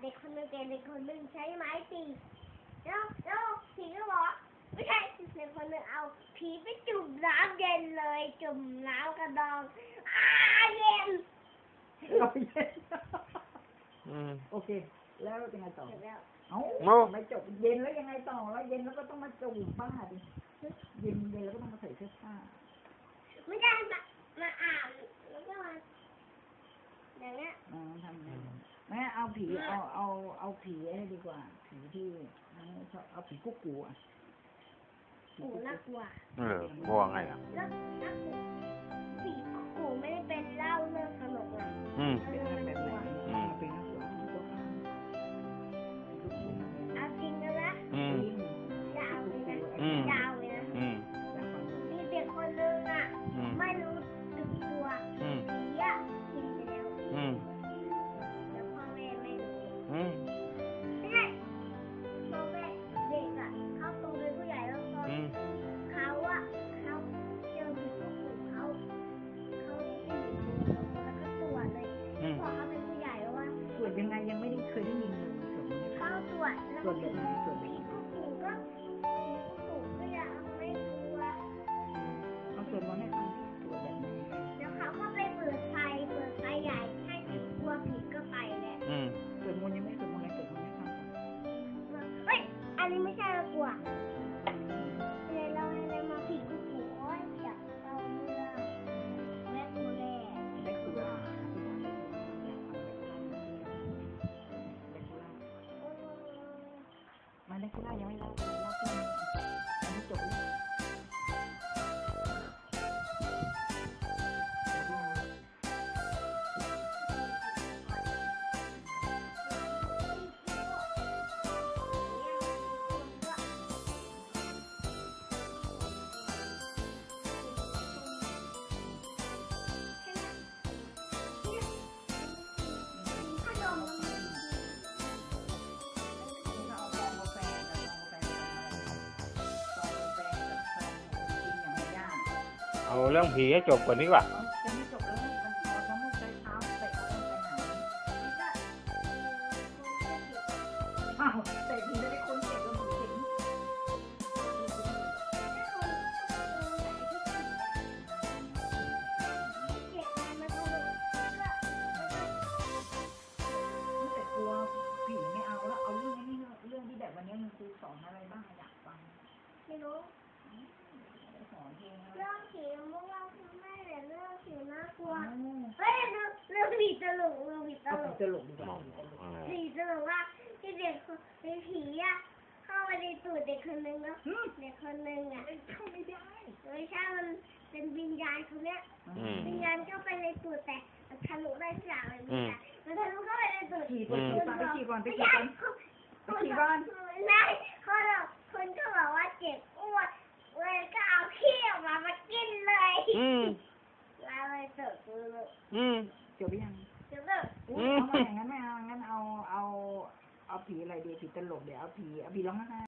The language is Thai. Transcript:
เด็กคนหนึงเด็กคนหนึงใช้ไม้ตีแล้วแล้วผีก็บอกว่าไม่ใช่เด็กคนหนึงเอาผีไปจุ่มน้ำเย็นเลย จุ่มน้ำกระดองอ้าเย็นเราเย็นอืมโอเค แล้วยังไงต่อเสร็จแล้วเอ้าโอ้ไม่จบเย็นแล้วยังไงต่อแล้วเย็นแล้วก็ต้องมาจูบบ้าดิเย็นเย็นแล้วก็ต้องมาใส่เสื้อผ้าไม่ได้มามาอ่านแล้วก็มาอย่างเงี้ย อ๋อทำไงแม่ เอาผีเอาเอาเอาผีไอ้ดีกว่า ผีที่ชอบเอาผีกุ๊กกูอะโอ้กุ๊กน่ากูกลัวเออพวงไงอะแล้วแล้วผีกูไม่ได้เป็นเล่าเรื่องสนุกนะอืม ตรวจ แรกคูล่ายังไม่เล่าเลยเล่าที่มอันนี้จบ เอาเรื่องผีให้จบก่อนดีกว่าเอาจะไม่จบแล้วนี่มันเราต้องไม่ใช้เท้าเตะไปไหนอ้าวเตะทีแล้วได้คนเจ็บก็หมดสิงแต่กลัวผีไม่เอาแล้วเอาเรื่องนี้เรื่องที่แบบวันนี้มันคือสอนอะไรบ้างอยากฟังไม่รู้ สอนเพลงอะไรเรื่องผีมุ่งเล่าคุณแม่แต่เรื่องผีน่ากลัวอ๋อเฮ้ยเรื่องเรื่องผีตลกเรื่องผีตเอาลผีกตลกดีกว่าผีตลกว่าที่เด็กคนในผีอะเข้าไปในตูดเด็กคนนึงแล้วอืมเด็กคนนึงอะเข้าไม่ได้ไม่ใช่มันเป็นวิญญาณคนเนี้ยอืมวิญญาณเข้าไปในตูดแต่มันทะลุได้ทุกอย่างเลยอืวิญมญาณมันทะลุเข้าไปในตูดขี่ไปขี่ไปขี่ก่อนไปไม่ขี่ใช่ก่อนคนไปขี่ก่อนไม่คนเราคนก็บอกว่าเจ็บอ้วนเลยก็เอาขี้ออก มามากินเลยอืมแล้วเลยเติบโตเลยอืมจบหรือยังเดี๋ยวเลิกอุ๊ยเอามาอย่างนั้นไม่เอางั้นเอาเอาเอาผีอะไรดีผีตลกเดี๋ยวเอาผีเอาผีร้องไห้